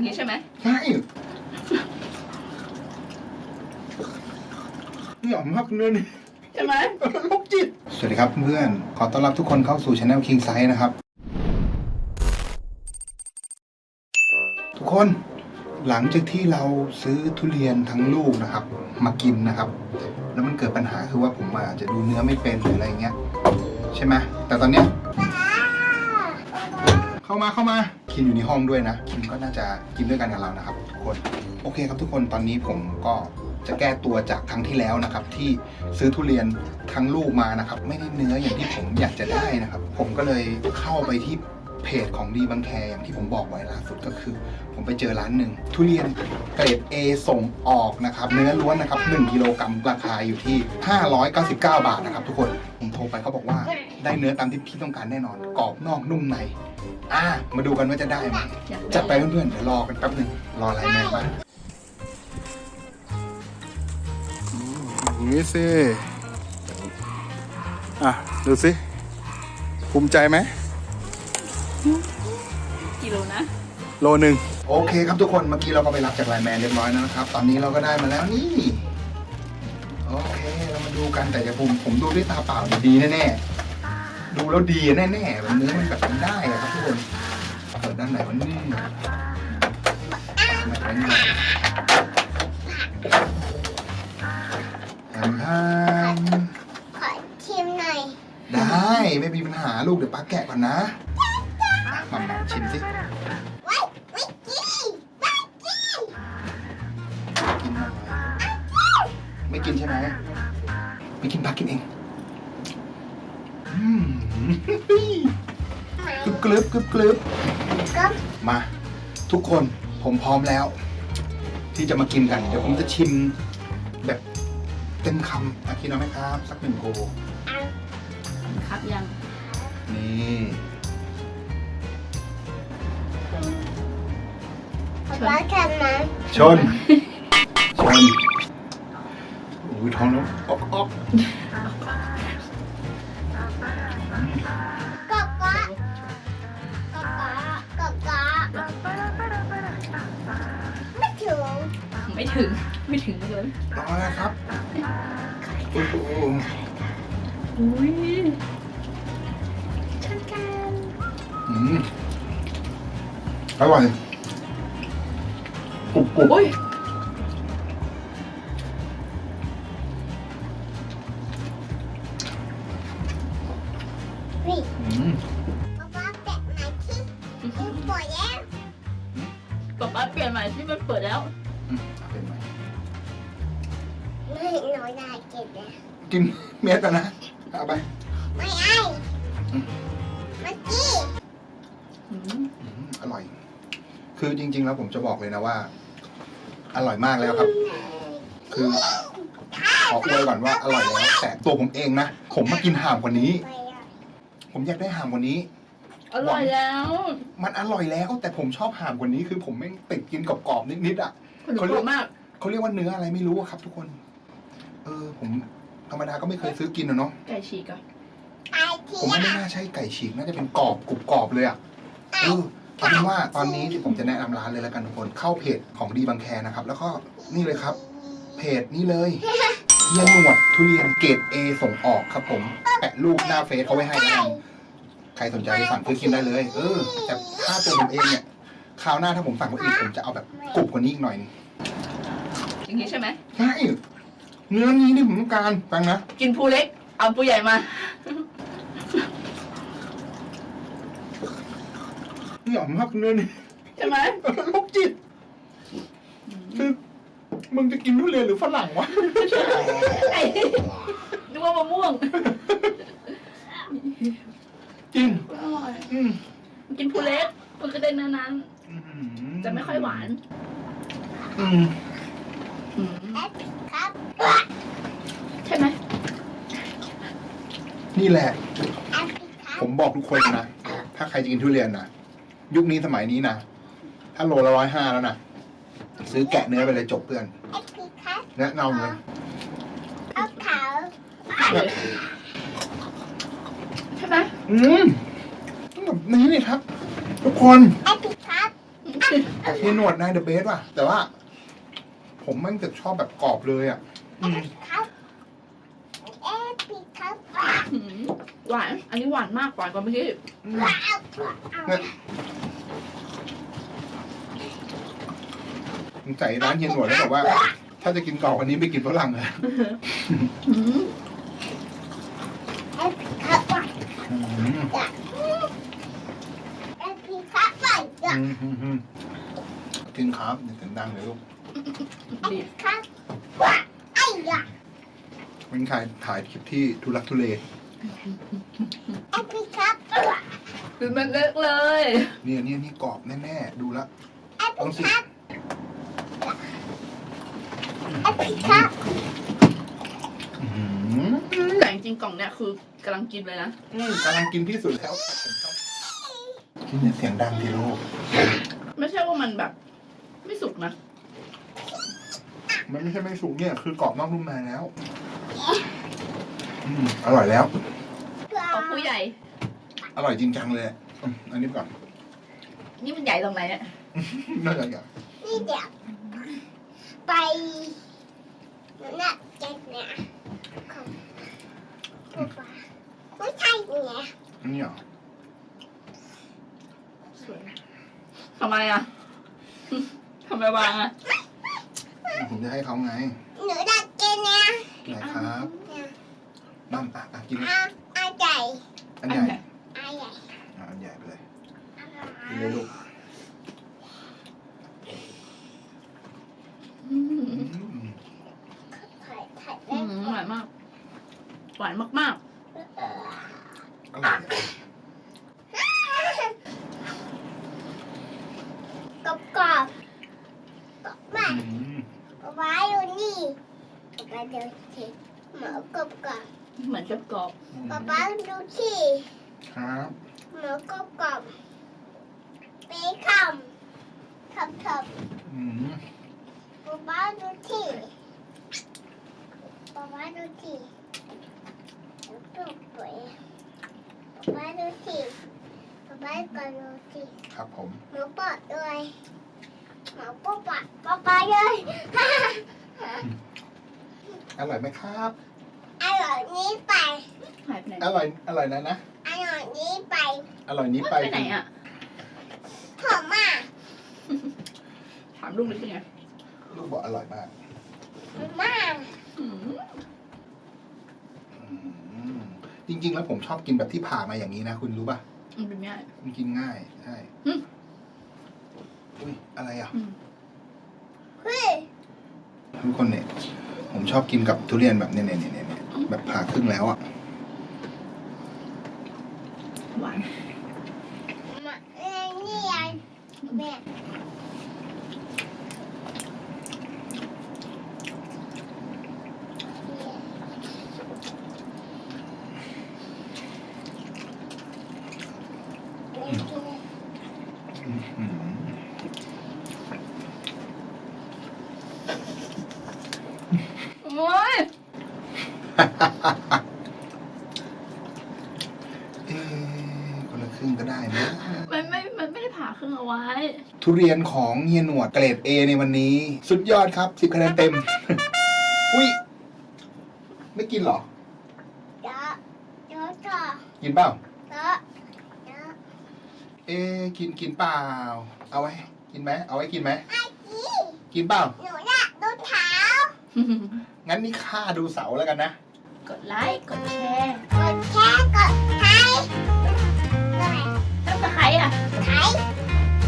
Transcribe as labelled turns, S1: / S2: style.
S1: อย่างนี้ใช่ไหม
S2: ใช่นี่ผมชอบเนื้อนี่
S1: ใช่ไหม
S2: ลูกจิต สวัสดีครับเพื่อน ขอต้อนรับทุกคนเข้าสู่ช anel King Size นะครับ ทุกคนหลังจากที่เราซื้อทุเรียนทั้งลูกนะครับ มากินนะครับ แล้วมันเกิดปัญหาคือว่าผมอาจจะดูเนื้อไม่เป็นหรืออะไรเงี้ย ใช่ไหมแต่ตอนเนี้ยเข้ามาเข้ามา คินอยู่ในห้องด้วยนะ คินก็น่าจะกินด้วยกันกับเรานะครับทุกคน โอเคครับทุกคนตอนนี้ผมก็จะแก้ตัวจากครั้งที่แล้วนะครับ ที่ซื้อทุเรียนทั้งลูกมานะครับ ไม่ได้เนื้ออย่างที่ผมอยากจะได้นะครับ ผมก็เลยเข้าไปที่เพจของดีบางแคอย่างที่ผมบอกไว้ล่าสุดก็คือ ผมไปเจอร้านหนึ่งทุเรียนเกรด A ส่งออกนะครับ เนื้อล้วนนะครับ1กิโลกรัมราคาอยู่ที่ 599 บาทนะครับทุกคน ผมโทรไปเขาบอกว่า ได้เนื้อตามที่พี่ต้องการแน่นอน กรอบนอกนุ่มใน อ่า มาดูกันว่าจะได้ไหม
S1: อยาก
S2: จัดไปเพื่อนๆ เดี๋ยวรอกันแป๊บหนึ่งรอไลน์แมนมาอย่างนี้สิ อะ ดูสิ ภูมิใจไหม
S1: กิโลนะ
S2: โลหนึ่ง โอเคครับทุกคน เมื่อกี้เราก็ไปรับจากไลน์แมนเรียบร้อยแล้วนะครับ ตอนนี้เราก็ได้มาแล้วนี่ ดูกันแต่จะผมผมดูด้วยตาเปล่าเนี่ยดีแน่ๆดูแล้วดีแน่ๆแบบเนื้อมันแบบมันได้อะครับทุกคนเปิดด้านไหนวันนี้ไหนวะเนี่ยแอมพาม
S3: ขอชิมหน่อย
S2: ได้ไม่มีปัญหาลูกเดี๋ยวป้าแกะก่อนนะมามาชิมสิ
S3: กิน
S2: ป้ากินเองอืมกรึบกรึบกรึบกรึบ
S3: ก็
S2: มา ทุกคนผมพร้อมแล้ว ที่จะมากินกัน เดี๋ยวผมจะชิมแบบเต็มคำอากินเอาไหมครับ สักหนึ่งโก
S1: ครับยัง
S2: นี่
S3: ร้านทำนะ
S2: ชน ชนโอ้ยท้องแล้วออกออก
S3: ก็
S2: อ้โห
S1: อุ้ยช่างกัน
S2: อืมอร่อยกรุบกรุบ
S1: อุ้ย
S3: วิ
S2: อืม
S3: ป๊าป๊าแปะไหนที่ที่ปวดแล้ว
S1: ป๊าป๊าเปลี่ยนใหม่ที่มันเปิดแล้ว
S2: อืมเอาเป็น ไหม
S3: ไม่หนูได้กินแล้ว
S2: กินเม็ดกันนะเอาไป
S3: ไม่ไอ้
S2: อืม
S3: เมื่อกี้
S1: อืม
S2: อืมอร่อย คือจริง ๆ แล้วผมจะบอกเลยนะว่า อร่อยมากแล้วครับ คือขออวยก่อนว่าอร่อยแล้วแต่ตัวผมเองนะผมมากินห่ามกว่านี้
S3: ไปอะ
S2: ผมอยากได้ห่ามกว่านี้
S1: อร่อยแล้ว
S2: มันอร่อยแล้วแต่ผมชอบห่ามกว่านี้คือผมไม่งติดกินกรอบๆนิดๆอะ
S1: คุณกลัวมาก
S2: เขาเรียกว่าเนื้ออะไรไม่รู้อะครับ ทุกคน เออ ผมธรรมดาก็ไม่เคยซื้อกินอะเนาะ
S1: ไก่ฉีกอะ
S3: ไอ้ที่
S2: ผมว่าไม่น่าใช่ไก่ฉีกน่าจะเป็นกรอบกรุบกรอบเลยอะเออเอาเป็นว่าตอนนี้ที่ผมจะแนะนำร้านเลยแล้วกันทุกคนเข้าเพจของดีบางแคนะครับ แล้วก็นี่เลยครับ เพจนี้เลยเฮียหนวดทุเรียนเกรด A ส่งออกครับ ผมแปะรูปหน้าเฟซเขาไว้ให้แล้วกันใครสนใจสั่งซื้อกินได้เลย เออ แต่ถ้าตัวผมเองเนี่ยคราวหน้าถ้าผมสั่งมาอีกผมจะเอาแบบกรุบกว่านี้อีกหน่อยนึง
S1: อย่างนี้ใช่ไหม
S2: ใช่ เนื้อนี้นี่ผมต้องการฟังนะ
S1: กินผู้เล็ก เอาผู้ใหญ่มา
S2: นี่ผมชอบเนื้อนี่
S1: ใช่ไหม
S2: โรคจิตคือมึงจะกินทุเรียนหรือฝรั่งวะ
S1: ไอ้นึกว่ามะม่วง
S2: จริง
S1: อร่อย
S2: อืม
S1: กินผู้เล็กมันก็ได้เนื้อนั้น
S2: อืม
S1: จะไม่ค่อยหวาน
S2: อืม
S1: อืม
S3: แอป ครับ
S1: ใช่ไหม
S2: นี่แหละ
S3: แอปครับ
S2: ผมบอกทุกคนนะ ถ้าใครจะกินทุเรียนนะ ยุคนี้สมัยนี้นะ ถ้าโลละร้อยห้าแล้วนะ ซื้อแกะเนื้อไปเลยจบเพื่อน
S3: แอปครับ
S2: แนะนำเลย
S3: เอาขาว
S1: ใช่ไหม
S2: อืมต้องแบบนี้เลยครับ ทุกคน
S3: แอปครับ
S2: อเฮียหนวดนายเดอะเบสว่ะ แต่ว่า ผมแม่งจะชอบแบบกรอบเลยอะอืม
S3: ครับเอ๊ะปีครับ
S1: หืมหวาน อันนี้หวานมากหวานกว่าเมื่อกี้
S3: ว้าว
S2: เนี่ยสงสัยร้านเฮียหนวดแล้วบอกว่า ถ้าจะกินกรอบอันนี้ไม่กินฝรั่งเลย
S1: หืม
S3: เอ๊ะปีครับว้าว
S2: อืม
S3: เอ๊ะปีครับว้าว
S2: อืมอืมอืมกินครับอย่าเสียงดังเลยลูก
S1: ดี
S3: ครับว้าวไอ้ยะ
S2: เป็นใครถ่ายคลิปที่ทุลักทุเล
S3: เอ๊ะปีครับว้าว
S1: คือมันเล็กเลย
S2: เนี่ยเนี่ยนี่กรอบแน่ๆ ดูละ
S3: เอ๊ะ
S2: ต้อ
S3: ปี
S2: งสิ
S3: ครับเอ๊ะปีครับ
S2: อื้อหือ
S1: แต่จริงๆกล่องเนี้ยคือกำลังกินเลยนะ
S2: อืมกำลังกินที่สุดแล้วกินอย่าเสียงดังทีลูก
S1: ไม่ใช่ว่ามันแบบ ไม่สุกนะ
S2: มันไม่ใช่ไม่สุกเนี่ย คือกรอบนอกนุ่มในแล้ว อืมอร่อยแล้ว
S3: ว้า
S1: ขอ
S3: ว
S1: ผู้ใหญ่
S2: อร่อยจริงจังเลยอืมอันนี้ก่อน
S1: นี่มันใหญ่ตรงไหนเนี่ย
S2: น่าจะอยาก
S3: นี่เดี๋ยวไปน่ะเจ็ดเนี่ยของป๊าป๊าไม่ใช่เนี่ย
S2: อันนี้เหรอ
S1: สวยทำไมอะ ทำไมวางอะ
S2: ผม จะให้เขาไง
S3: หนูดักกินเนี่ย
S2: ไหนครับ
S3: เนี่ย
S2: นั่นอะอะกิน
S3: เอาเอาใจ
S2: อันใหญ่
S3: เอาใหญ่
S2: อะอันใหญ่ไปเลย
S3: เอา
S2: กินเลยลูก
S1: อืม
S2: อืม
S3: ถ่ายถ่าย
S1: อื
S3: เล่น
S1: มหวานมาก หวานมาก
S2: อร่อยอะ
S3: กรอบกรอบกรอบมาก
S2: อืม
S3: เอาไว้ดูนี่ ป๊าป๊าดูสิหมอกรอบกรอบ
S1: ๆเหมือนกับกรอบ
S3: ป๊าป๊าดูสิ
S2: ครับ
S3: หมอกรอบกรอบเป๊ะคำคำคำ
S2: อืม
S3: ป๊าป๊าดูสิป๊าป๊าดูสิดูตัวสวยป๊าป๊าดูสิป๊าป๊าก็ดูสิ
S2: ครับผม
S3: หมูปอดเลยหมูป อดปะปะปะเลย
S2: อร่อยไหมครับ
S3: อร่อยนี้ไป
S1: หายไปไหน
S2: อร่อย อร่อยนะนะ
S3: อร่อยนี้ไป
S2: อร่อยนี้ไป
S1: ไปไหนอะ
S3: หอมมาก
S1: ถามลูกเลยเป็นไง
S2: ลูกบอกอร่อยมาก
S3: มาก
S1: อืม
S2: อืมจริง ๆ แล้วผมชอบกินแบบที่ผ่ามาอย่างนี้นะ คุณรู้ป่ะ
S1: มันเป็นง่าย
S2: มันกินง่าย ใช่
S1: อืม
S2: อุ้ยอะไรอะ
S1: อืม
S3: เฮ้ย
S2: ทุกคนเนี่ย ผมชอบกินกับทุเรียนแบบเนี่ยเนี่ยเนี่ยเนี่ยแบบผ่าครึ่งแล้วอะ
S1: หวาน
S3: มาเอ้ยนี่ไงแม่กิน
S2: อืม
S1: โอ้ย
S2: เอ๊ะคนละครึ่งก็ได้นะ
S1: มันไม่ มันไม่ได้ผ่าครึ่งเอาไว้
S2: ทุเรียนของเฮียหนวดเกรด A ในวันนี้ สุดยอดครับสิบคะแนนเต็ม อุ้ย ไม่กินเหรอ
S3: เดี๋ยวเดี๋ยวต่อ
S2: กินเปล่า
S3: เดี๋ยวเดี๋ยว
S2: เอ๊ะกินกินเปล่า เอาไว้ กินไหม เอาไว้กินไหม
S3: ไอ้จี
S2: กินเปล่า
S3: หนูอยากดูเท้า
S2: งั้นนี่ค่าดูเสาแล้วกันนะ
S1: กดไลค์ กดแชร์
S3: กดแชร์กดไลค์กดไลค์
S1: ต้องกดไลค์อะ
S3: ไลค์